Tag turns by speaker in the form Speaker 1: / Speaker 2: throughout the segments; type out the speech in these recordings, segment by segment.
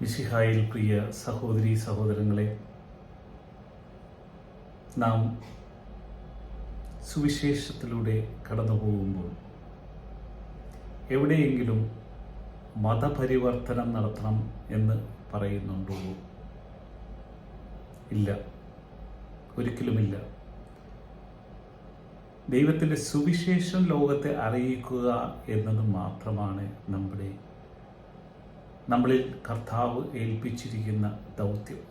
Speaker 1: മിശിഹായിൽ പ്രിയ സഹോദരി സഹോദരങ്ങളെ നാം സുവിശേഷത്തിലൂടെ കടന്നു പോകുമ്പോൾ എവിടെയെങ്കിലും മതപരിവർത്തനം നടത്തണം എന്ന് പറയുന്നുണ്ടോ? ഇല്ല. ഒരിക്കലുമില്ല. ദൈവത്തിന്റെ സുവിശേഷം ലോകത്തെ അറിയിക്കുക എന്നത് മാത്രമാണ് നമ്മുടെ നമ്മളിൽ കർത്താവ് ഏൽപ്പിച്ചിരിക്കുന്ന ദൗത്യം.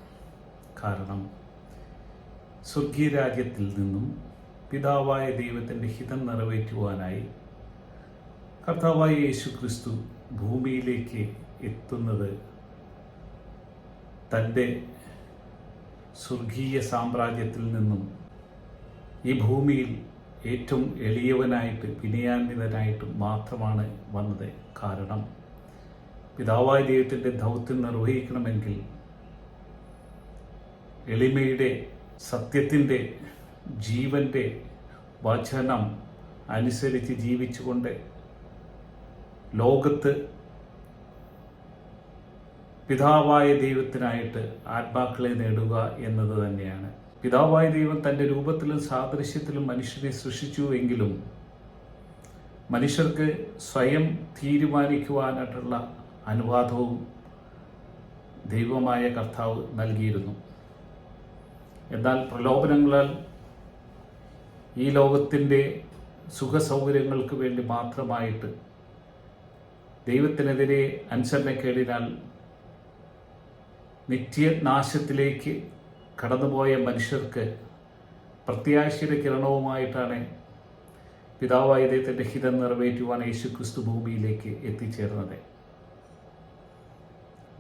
Speaker 1: കാരണം സ്വർഗീയ രാജ്യത്തിൽ നിന്നും പിതാവായ ദൈവത്തിന്റെ ഹിതം നിറവേറ്റുവാനായി കർത്താവായ യേശു ക്രിസ്തു ഭൂമിയിലേക്ക് എത്തുന്നത് തന്റെ സ്വർഗീയ സാമ്രാജ്യത്തിൽ നിന്നും ഈ ഭൂമിയിൽ ഏറ്റവും എളിയവനായിട്ട് വിനയാന്വിതനായിട്ട് മാത്രമാണ് വന്നത്. കാരണം പിതാവായ ദൈവത്തിന്റെ ദൗത്യം നിർവഹിക്കണമെങ്കിൽ എളിമയുടെ സത്യത്തിന്റെ ജീവന്റെ വചനം അനുസരിച്ച് ജീവിച്ചുകൊണ്ട് ലോകത്ത് പിതാവായ ദൈവത്തിനായിട്ട് ആത്മാക്കളെ നേടുക എന്നത് തന്നെയാണ്. പിതാവായ ദൈവം തന്റെ രൂപത്തിലും സാദൃശ്യത്തിലും മനുഷ്യനെ സൃഷ്ടിച്ചു എങ്കിലും മനുഷ്യർക്ക് സ്വയം തീരുമാനിക്കുവാനായിട്ടുള്ള അനുവാദവും ദൈവമായ കർത്താവ് നൽകിയിരുന്നു. എന്നാൽ പ്രലോഭനങ്ങളാൽ ഈ ലോകത്തിന്റെ സുഖസൗകര്യങ്ങൾക്ക് വേണ്ടി മാത്രമായിട്ട് ദൈവത്തിനെതിരെ അനുസരണക്കേടിനാൽ നിത്യനാശത്തിലേക്ക് കടന്നുപോയ മനുഷ്യർക്ക് പ്രത്യാശയുടെ കിരണവുമായിട്ടാണ് പിതാവായ ദൈവത്തിന്റെ ഹിതം നിറവേറ്റുവാൻ യേശു ക്രിസ്തു ഭൂമിയിലേക്ക് എത്തിച്ചേർന്നത്.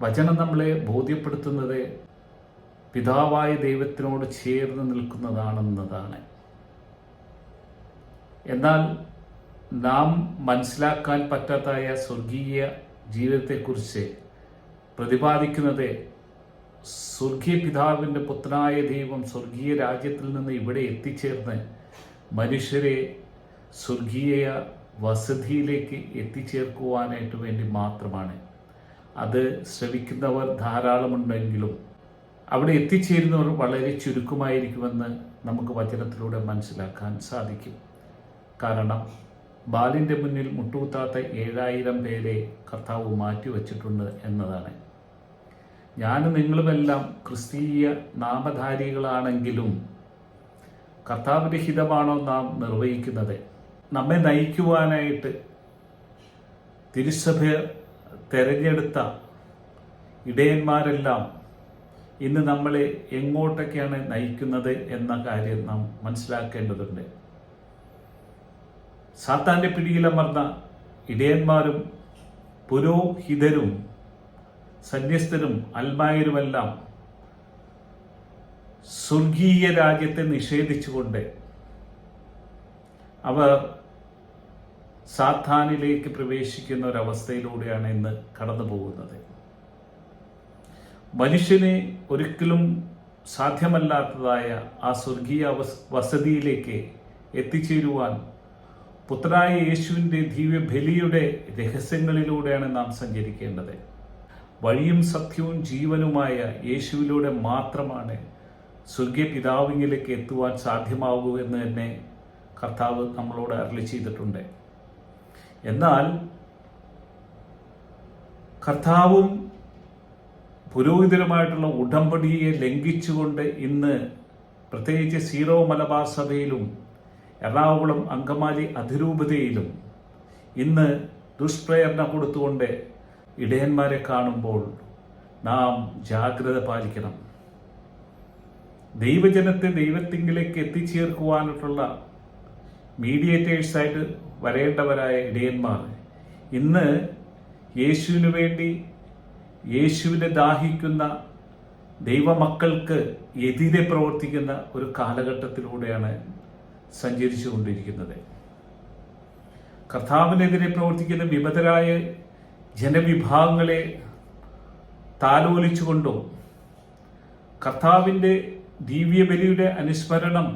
Speaker 1: വചനം നമ്മളെ ബോധ്യപ്പെടുത്തുന്നത് പിതാവായ ദൈവത്തിനോട് ചേർന്ന് നിൽക്കുന്നതാണെന്നതാണ്. എന്നാൽ നാം മനസ്സിലാക്കാൻ പറ്റാത്തായ സ്വർഗീയ ജീവിതത്തെക്കുറിച്ച് പ്രതിപാദിക്കുന്നത് സ്വർഗീയ പിതാവിന്റെ പുത്രനായ ദൈവം സ്വർഗീയ രാജ്യത്തിൽ നിന്ന് ഇവിടെ എത്തിച്ചേർന്ന് മനുഷ്യരെ സ്വർഗീയ വസതിയിലേക്ക് എത്തിച്ചേർക്കുവാനായിട്ട് വേണ്ടി മാത്രമാണ്. അത് ശ്രമിക്കുന്നവർ ധാരാളമുണ്ടെങ്കിലും അവിടെ എത്തിച്ചേരുന്നവർ വളരെ ചുരുക്കമായിരിക്കുമെന്ന് നമുക്ക് വചനത്തിലൂടെ മനസ്സിലാക്കാൻ സാധിക്കും. കാരണം ബാലിന്റെ മുന്നിൽ മുട്ടുകുത്താത്ത ഏഴായിരം പേരെ കർത്താവ് മാറ്റിവെച്ചിട്ടുണ്ട് എന്നതാണ്. ഞാനും നിങ്ങളുമെല്ലാം ക്രിസ്തീയ നാമധാരികളാണെങ്കിലും കർത്താവിന്റെ ഹിതമാണോ നാം നിർവഹിക്കുന്നത്? നമ്മെ നയിക്കുവാനായിട്ട് തിരുസഭ തെരഞ്ഞെടുത്ത ഇടയന്മാരെല്ലാം ഇന്ന് നമ്മളെ എങ്ങോട്ടൊക്കെയാണ് നയിക്കുന്നത് എന്ന കാര്യം നാം മനസ്സിലാക്കേണ്ടതുണ്ട്. സാത്താന്റെ പിടിയിലമർന്ന ഇടയന്മാരും പുരോഹിതരും സന്യസ്തരും അൽമായരുമെല്ലാം സ്വർഗീയ രാജ്യത്തെ നിഷേധിച്ചുകൊണ്ട് അവർ സാത്താനിലേക്ക് പ്രവേശിക്കുന്ന ഒരവസ്ഥയിലൂടെയാണ് ഇന്ന് കടന്നു പോകുന്നത്. മനുഷ്യനെ ഒരിക്കലും സാധ്യമല്ലാത്തതായ ആ സ്വർഗീയ വസതിയിലേക്ക് എത്തിച്ചേരുവാൻ പുത്രനായ യേശുവിന്റെ ദിവ്യ ബലിയുടെ രഹസ്യങ്ങളിലൂടെയാണ് നാം സഞ്ചരിക്കേണ്ടത്. വഴിയും സത്യവും ജീവനുമായ യേശുവിലൂടെ മാത്രമാണ് സ്വർഗീയ പിതാവിങ്ങിലേക്ക് എത്തുവാൻ സാധ്യമാകൂ എന്ന് തന്നെ കർത്താവ് നമ്മളോട് അരളി ചെയ്തിട്ടുണ്ട്. എന്നാൽ കർത്താവും പുരോഹിതരുമായിട്ടുള്ള ഉടമ്പടിയെ ലംഘിച്ചുകൊണ്ട് ഇന്ന് പ്രത്യേകിച്ച് സീറോ മലബാർ സഭയിലും എറണാകുളം അങ്കമാലി അതിരൂപതയിലും ഇന്ന് ദുഷ്പ്രേരണ കൊടുത്തുകൊണ്ട് ഇടയന്മാരെ കാണുമ്പോൾ നാം ജാഗ്രത പാലിക്കണം. ദൈവജനത്തെ ദൈവത്തിങ്കിലേക്ക് എത്തിച്ചേർക്കുവാനായിട്ടുള്ള മീഡിയേറ്റേഴ്സായിട്ട് വരേണ്ടവരായ ഇടയന്മാർ. ഇന്ന് യേശുവിന് വേണ്ടി യേശുവിനെ ദാഹിക്കുന്ന ദൈവമക്കൾക്ക് എതിരെ പ്രവർത്തിക്കുന്ന ഒരു കാലഘട്ടത്തിലൂടെയാണ് സഞ്ചരിച്ചു കൊണ്ടിരിക്കുന്നത് കർത്താവിനെതിരെ പ്രവർത്തിക്കുന്ന വിമതരായ ജനവിഭാഗങ്ങളെ താലോലിച്ചുകൊണ്ടും കർത്താവിന്റെ ദിവ്യബലിയുടെ അനുസ്മരണം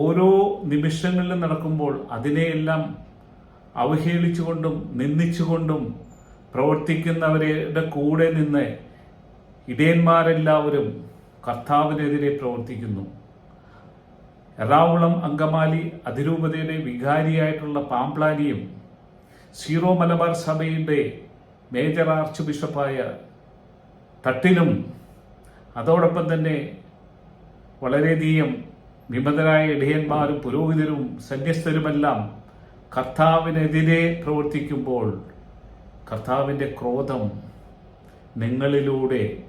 Speaker 1: ഓരോ നിമിഷങ്ങളിലും നടക്കുമ്പോൾ അതിനെയെല്ലാം അവഹേളിച്ചുകൊണ്ടും നിന്ദിച്ചുകൊണ്ടും പ്രവർത്തിക്കുന്നവരുടെ കൂടെ നിന്ന് ഇടയന്മാരെല്ലാവരും കർത്താവിനെതിരെ പ്രവർത്തിക്കുന്നു. എറണാകുളം അങ്കമാലി അതിരൂപതയുടെ വികാരിയായിട്ടുള്ള പാംപ്ലാനിയും സീറോ മലബാർ സഭയുടെ മേജർ ആർച്ച് ബിഷപ്പായ തട്ടിലും അതോടൊപ്പം തന്നെ വളരെയധികം വിമതരായ ഇടയന്മാരും പുരോഹിതരും സന്യസ്തരുമെല്ലാം കർത്താവിനെതിരെ പ്രവർത്തിക്കുമ്പോൾ കർത്താവിന്റെ ക്രോധം നിങ്ങളിലൂടെ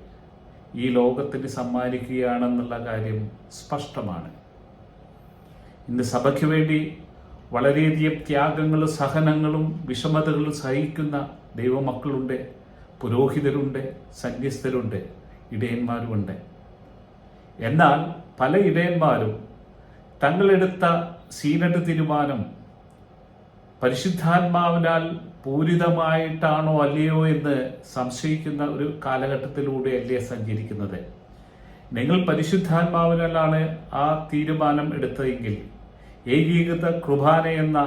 Speaker 1: ഈ ലോകത്തിന് സമ്മാനിക്കുകയാണെന്നുള്ള കാര്യം സ്പഷ്ടമാണ്. ഇന്ന് സഭയ്ക്ക് വേണ്ടി വളരെയധികം ത്യാഗങ്ങളും സഹനങ്ങളും വിഷമതകളും സഹിക്കുന്ന ദൈവമക്കളുണ്ട് പുരോഹിതരുണ്ട് സന്യസ്തരുണ്ട് ഇടയന്മാരുമുണ്ട്. എന്നാൽ പല ഇടയന്മാരും തങ്ങളെടുത്ത സീനഡ് തീരുമാനം പരിശുദ്ധാത്മാവിനാൽ പൂരിതമായിട്ടാണോ അല്ലയോ എന്ന് സംശയിക്കുന്ന ഒരു കാലഘട്ടത്തിലൂടെയല്ലേ സഞ്ചരിക്കുന്നത്? നിങ്ങൾ പരിശുദ്ധാത്മാവിനാലാണ് ആ തീരുമാനം എടുത്തതെങ്കിൽ ഏകീകൃത കൃപാന എന്ന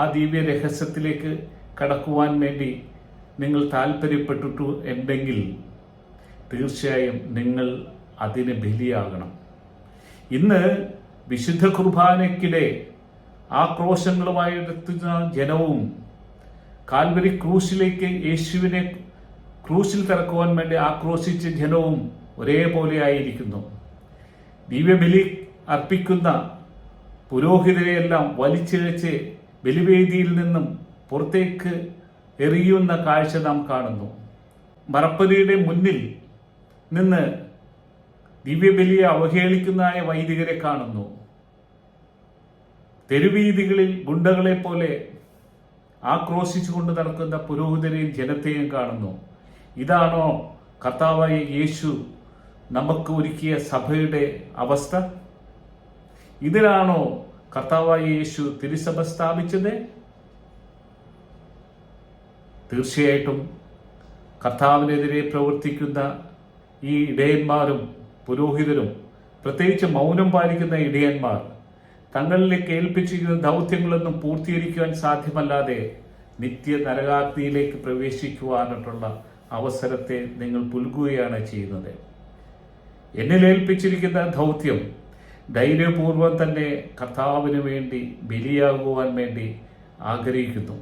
Speaker 1: ആ ദിവ്യ രഹസ്യത്തിലേക്ക് കടക്കുവാൻ വേണ്ടി നിങ്ങൾ താല്പര്യപ്പെട്ടിട്ടു ഉണ്ടെങ്കിൽ തീർച്ചയായും നിങ്ങൾ അതിന് ബലിയാകണം. ഇന്ന് വിശുദ്ധ കുർബാനയ്ക്കിടെ ആക്രോശങ്ങളുമായി എത്തുന്ന ജനവും കാൽവരി ക്രൂശിലേക്ക് യേശുവിനെ ക്രൂശിൽ തിറക്കുവാൻ വേണ്ടി ആക്രോശിച്ച ജനവും ഒരേപോലെ ആയിരിക്കുന്നു ദിവ്യബലി അർപ്പിക്കുന്ന പുരോഹിതരെയെല്ലാം വലിച്ചിഴച്ച് ബലിവേദിയിൽ നിന്നും പുറത്തേക്ക് എറിയുന്ന കാഴ്ച നാം കാണുന്നു. മറപ്പതിയുടെ മുന്നിൽ നിന്ന് ദിവ്യബലിയെ അവഹേളിക്കുന്നതായ വൈദികരെ കാണുന്നു. തെരുവീതികളിൽ ഗുണ്ടകളെ പോലെ ആക്രോശിച്ചുകൊണ്ട് നടക്കുന്ന പുരോഹിതരെയും ജനത്തെയും കാണുന്നു. ഇതാണോ കർത്താവായ യേശു നമുക്ക് ഒരുക്കിയ സഭയുടെ അവസ്ഥ? ഇതിലാണോ കർത്താവായ യേശു തിരുസഭ സ്ഥാപിച്ചത്? തീർച്ചയായിട്ടും കർത്താവിനെതിരെ പ്രവർത്തിക്കുന്ന ഈ ഇടയന്മാരും പുരോഹിതരും പ്രത്യേകിച്ച് മൗനം പാലിക്കുന്ന ഇടയന്മാർ തങ്ങളിലേക്ക് ഏൽപ്പിച്ചിരിക്കുന്ന ദൗത്യങ്ങളൊന്നും പൂർത്തീകരിക്കുവാൻ സാധ്യമല്ലാതെ നിത്യ നരകാഗ്നിയിലേക്ക് പ്രവേശിക്കുവാനായിട്ടുള്ള അവസരത്തെ നിങ്ങൾ പുൽകുകയാണ് ചെയ്യുന്നത്. എന്നിൽ ഏൽപ്പിച്ചിരിക്കുന്ന ദൗത്യം ധൈര്യപൂർവം തന്നെ കർത്താവിന് വേണ്ടി ബലിയാകുവാൻ വേണ്ടി ആഗ്രഹിക്കുന്നു.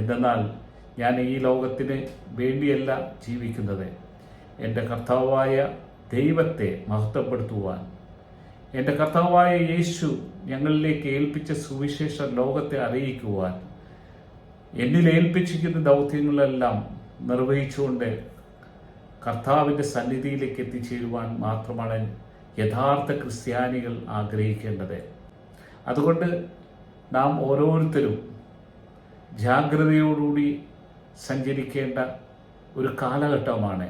Speaker 1: എന്തെന്നാൽ ഞാൻ ഈ ലോകത്തിന് വേണ്ടിയല്ല ജീവിക്കുന്നത്. എന്റെ കർത്താവായ ദൈവത്തെ മഹത്വപ്പെടുത്തുവാൻ. എന്റെ കർത്താവായ യേശു ഞങ്ങളിലേക്ക് ഏൽപ്പിച്ച സുവിശേഷ ലോകത്തെ അറിയിക്കുവാൻ. എന്നിൽ ഏൽപ്പിച്ചിരിക്കുന്ന ദൗത്യങ്ങളെല്ലാം നിർവഹിച്ചുകൊണ്ട് കർത്താവിന്റെ സന്നിധിയിലേക്ക് എത്തിച്ചേരുവാൻ മാത്രമാണ് യഥാർത്ഥ ക്രിസ്ത്യാനികൾ ആഗ്രഹിക്കേണ്ടത്. അതുകൊണ്ട് നാം ഓരോരുത്തരും ജാഗ്രതയോടുകൂടി സഞ്ചരിക്കേണ്ട ഒരു കാലഘട്ടമാണ്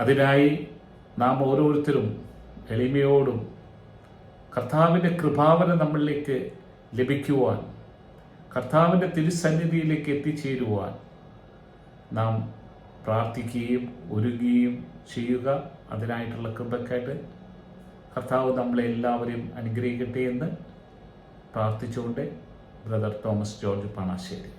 Speaker 1: അതിനായി നാം ഓരോരുത്തരും എളിമയോടും കർത്താവിന്റെ കൃപാവന നമ്മളിലേക്ക് ലഭിക്കുവാൻ കർത്താവിന്റെ തിരുസന്നിധിയിലേക്ക് എത്തിച്ചേരുവാൻ നാം പ്രാർത്ഥിക്കുകയും ഒരുങ്ങുകയും ചെയ്യുക. അതിനായിട്ടുള്ള കൃപക്കായിട്ട് കർത്താവ് നമ്മളെ എല്ലാവരെയും അനുഗ്രഹിക്കട്ടെ എന്ന് പ്രാർത്ഥിച്ചുകൊണ്ട് ബ്രദർ തോമസ് ജോർജ് പണാശ്ശേരി.